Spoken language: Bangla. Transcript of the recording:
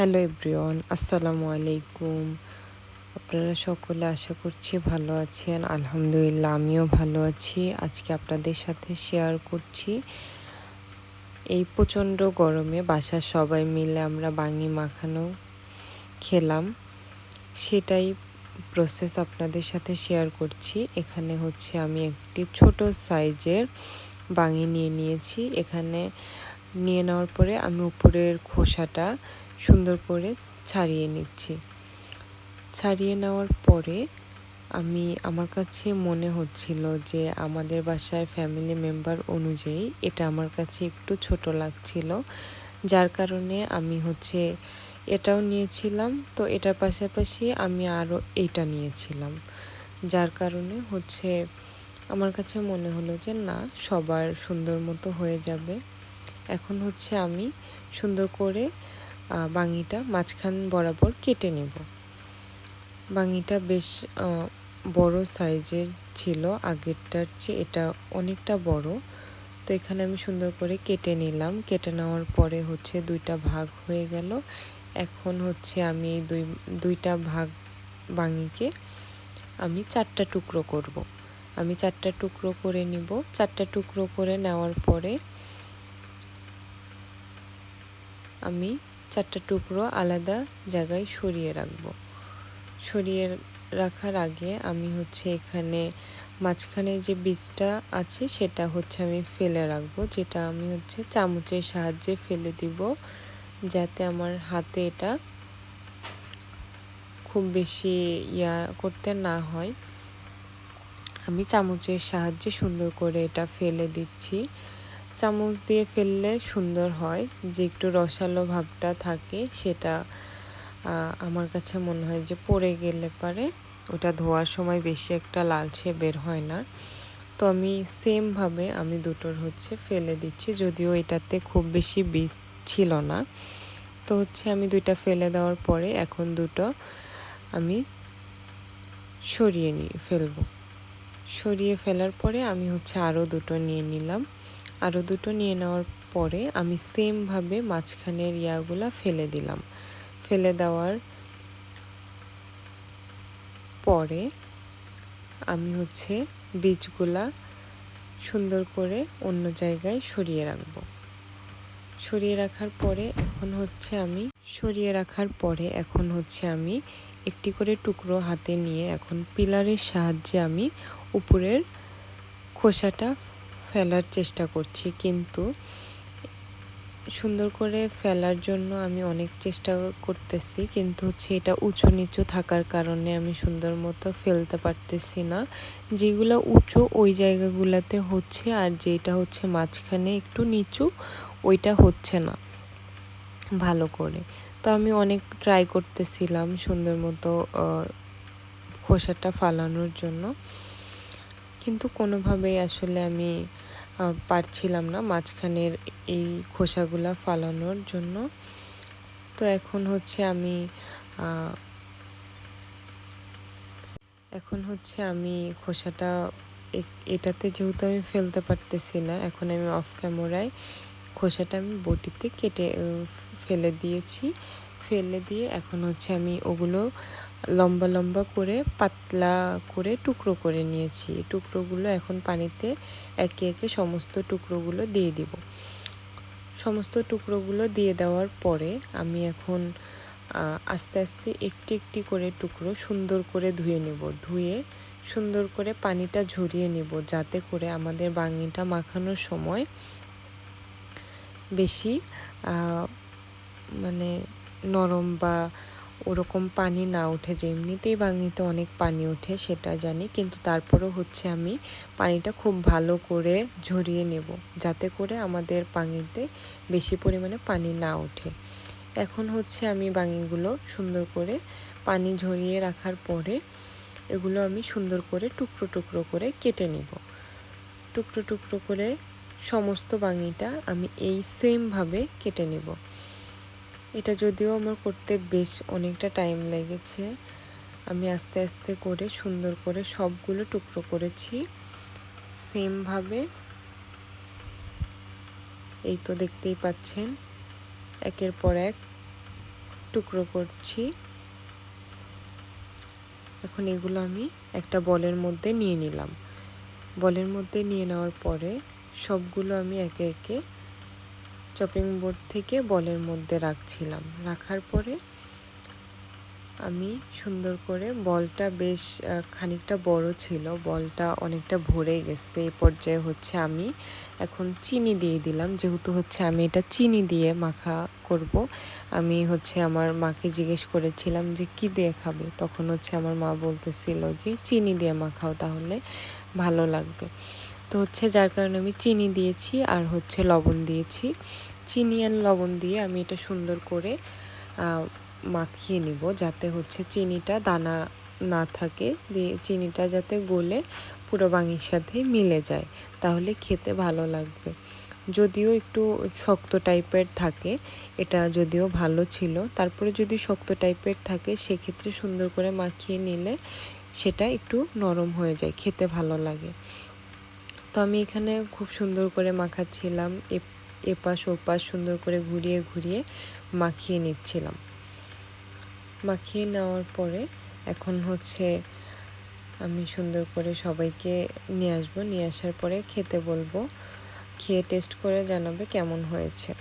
হ্যালো এভরিওয়ান আসসালামু আলাইকুম আপনারা সকলে আশা করছি ভালো আছেন। আলহামদুলিল্লাহ, আমিও ভালো আছি। আজকে আপনাদের সাথে শেয়ার করছি। এই প্রচণ্ড গরমে বাসার সবাই মিলে আমরা বাঙি মাখানো খেলাম। সেটাই প্রসেস আপনাদের সাথে শেয়ার করছি। এখানে হচ্ছে আমি একটি ছোট সাইজের বাঙি নিয়ে নিয়েছি। এখানে নিয়ে নেওয়ার পরে আমি উপরের খোসাটা সুন্দর করে ছাড়িয়ে নিচ্ছি। ছাড়িয়ে নেওয়ার পরে আমি, আমার কাছে মনে হচ্ছিল যে আমাদের বাসায় ফ্যামিলি মেম্বার অনুযায়ী এটা আমার কাছে একটু ছোট লাগছিল। যার কারণে আমি হচ্ছে এটাও নিয়েছিলাম, তো এটার পাশাপাশি আমি আরও এটা নিয়েছিলাম। যার কারণে হচ্ছে আমার কাছে মনে হলো যে না, সবার সুন্দর মতো হয়ে যাবে। এখন হচ্ছে আমি সুন্দর করে বাঙিটা মাঝখান বরাবর কেটে নেব। বাঙিটা বেশ বড় সাইজের ছিল, আগেরটার চেয়ে এটা অনেকটা বড়। তো এখানে আমি সুন্দর করে কেটে নিলাম। কেটে নেওয়ার পরে হচ্ছে দুইটা ভাগ হয়ে গেল। এখন হচ্ছে আমি এই দুই, দুইটা ভাগ বাঙিকে আমি চারটা টুকরো করব। আমি চারটা টুকরো করে নিব। চারটা টুকরো করে নেওয়ার পরে আমি চারটা টুকরো আলাদা জায়গায় সরিয়ে রাখব। সরিয়ে রাখার আগে আমি হচ্ছে এখানে মাঝখানে যে বীজটা আছে সেটা হচ্ছে আমি ফেলে রাখব, যেটা আমি হচ্ছে চামচের সাহায্যে ফেলে দিব, যাতে আমার হাতে এটা খুব বেশি ইয়া করতে না হয়। আমি চামচের সাহায্যে সুন্দর করে এটা ফেলে দিচ্ছি। চামচ দিয়ে ফেললে সুন্দর হয়। যে একটু রসালো ভাবটা থাকে সেটা আমার কাছে মনে হয় যে পড়ে গেলে পারে। ওটা ধোয়ার সময় বেশি একটা লালচে বের হয় না। তো আমি সেমভাবে আমি দুটোর হচ্ছে ফেলে দিচ্ছি, যদিও এটাতে খুব বেশি বীজ ছিল না। তো হচ্ছে আমি দুইটা ফেলে দেওয়ার পরে এখন দুটো আমি সরিয়ে নিয়ে ফেলব। সরিয়ে ফেলার পরে আমি হচ্ছে আরও দুটো নিয়ে নিলাম। আরও দুটো নিয়ে নেওয়ার পরে আমি সেমভাবে মাঝখানের ইয়াগুলা ফেলে দিলাম। ফেলে দেওয়ার পরে আমি হচ্ছে বীজগুলা সুন্দর করে অন্য জায়গায় সরিয়ে রাখব। সরিয়ে রাখার পরে এখন হচ্ছে আমি, সরিয়ে রাখার পরে এখন হচ্ছে আমি একটি করে টুকরো হাতে নিয়ে এখন পিলারের সাহায্যে আমি উপরের খোসাটা ফেলার চেষ্টা করছি, কিন্তু সুন্দর করে ফেলার জন্য আমি অনেক চেষ্টা করতেছি, কিন্তু হচ্ছে এটা উঁচু নিচু থাকার কারণে আমি সুন্দর মতো ফেলতে পারতেছি না। যেগুলো উঁচু ওই জায়গাগুলোতে হচ্ছে, আর যেটা হচ্ছে মাঝখানে একটু নিচু, ওইটা হচ্ছে না ভালো করে। তো আমি অনেক ট্রাই করতেছিলাম সুন্দর মতো খোসাটা ফালানোর জন্য। কিন্তু কোনোভাবেই আসলে আমি পারছিলাম না মাঝখানের এই খোসাগুলা ফালানোর জন্য। তো এখন হচ্ছে আমি এখন হচ্ছে আমি খোসাটা এটাতে যেহেতু আমি ফেলতে পারতেছি না, এখন আমি অফ ক্যামেরায় খোসাটা আমি বটিতে কেটে ফেলে দিয়েছি। ফেলে দিয়ে এখন হচ্ছে আমি ওগুলো লম্বা লম্বা করে, পাতলা করে টুকরো করে নিয়েছি। টুকরোগুলো এখন পানিতে একে একে সমস্ত টুকরোগুলো দিয়ে দিব। সমস্ত টুকরোগুলো দিয়ে দেওয়ার পরে আমি এখন আস্তে আস্তে একটি একটি করে টুকরো সুন্দর করে ধুয়ে নেব। ধুয়ে সুন্দর করে পানিটা ঝরিয়ে নেব যাতে করে আমাদের বাঙিটা মাখানোর সময় বেশি মানে নরম বা ওরকম পানি না ওঠে, যে এমনিতেই বাঙিতে অনেক পানি ওঠে সেটা জানি, কিন্তু তারপরেও হচ্ছে আমি পানিটা খুব ভালো করে ঝরিয়ে নেব, যাতে করে আমাদের বাঙিতে বেশি পরিমাণে পানি না ওঠে। এখন হচ্ছে আমি বাঙিগুলো সুন্দর করে পানি ঝরিয়ে রাখার পরে এগুলো আমি সুন্দর করে টুকরো টুকরো করে কেটে নেব। টুকরো টুকরো করে সমস্ত বাঙিটা আমি এই সেমভাবে কেটে নেব। এটা যদিও আমার করতে বেশ অনেকটা টাইম লেগেছে। আমি আস্তে আস্তে করে সুন্দর করে সবগুলো টুকরো করেছি। সেমভাবে এই তো দেখতেই পাচ্ছেন, একের পর এক টুকরো করছি। এখন এগুলো আমি একটা বলের মধ্যে নিয়ে নিলাম। বলের মধ্যে নিয়ে নেওয়ার পরে সবগুলো আমি একে একে চপিং বোর্ড থেকে বলের মধ্যে রাখছিলাম। রাখার পরে আমি সুন্দর করে বলটা বেশ খানিকটা বড় ছিল। বলটা অনেকটা ভরে গেছে। এই পর্যায়ে হচ্ছে আমি এখন চিনি দিয়ে দিলাম। যেহেতু হচ্ছে আমি এটা চিনি দিয়ে মাখা করব, আমি হচ্ছে আমার মাকে জিজ্ঞেস করেছিলাম যে, কি দিয়ে খাবে? তখন হচ্ছে আমার মা বলতেছিল যে, চিনি দিয়ে মাখাও তাহলে ভালো লাগবে। তো হচ্ছে যার কারণে আমি চিনি দিয়েছি আর হচ্ছে লবণ দিয়েছি। চিনি আর লবণ দিয়ে আমি এটা সুন্দর করে মাখিয়ে নিব যাতে হচ্ছে চিনিটা দানা না থাকে, দিয়ে চিনিটা যাতে গলে পুরো বাঙির সাথে মিলে যায়, তাহলে খেতে ভালো লাগবে। যদিও একটু শক্ত টাইপের থাকে, এটা যদিও ভালো ছিল, তারপরে যদি শক্ত টাইপের থাকে, সেক্ষেত্রে সুন্দর করে মাখিয়ে নিলে সেটা একটু নরম হয়ে যায়, খেতে ভালো লাগে। তো আমি এখানে খুব সুন্দর করে মাখাচ্ছিলাম এপাশ ওপাশ সুন্দর করে ঘুরিয়ে ঘুরিয়ে মাখিয়ে নিচ্ছিলাম। মাখিয়ে নেওয়ার পরে এখন হচ্ছে আমি সুন্দর করে সবাইকে নিয়ে আসব। নিয়ে আসার পরে খেতে বলব। খেয়ে টেস্ট করে জানাবে কেমন হয়েছে।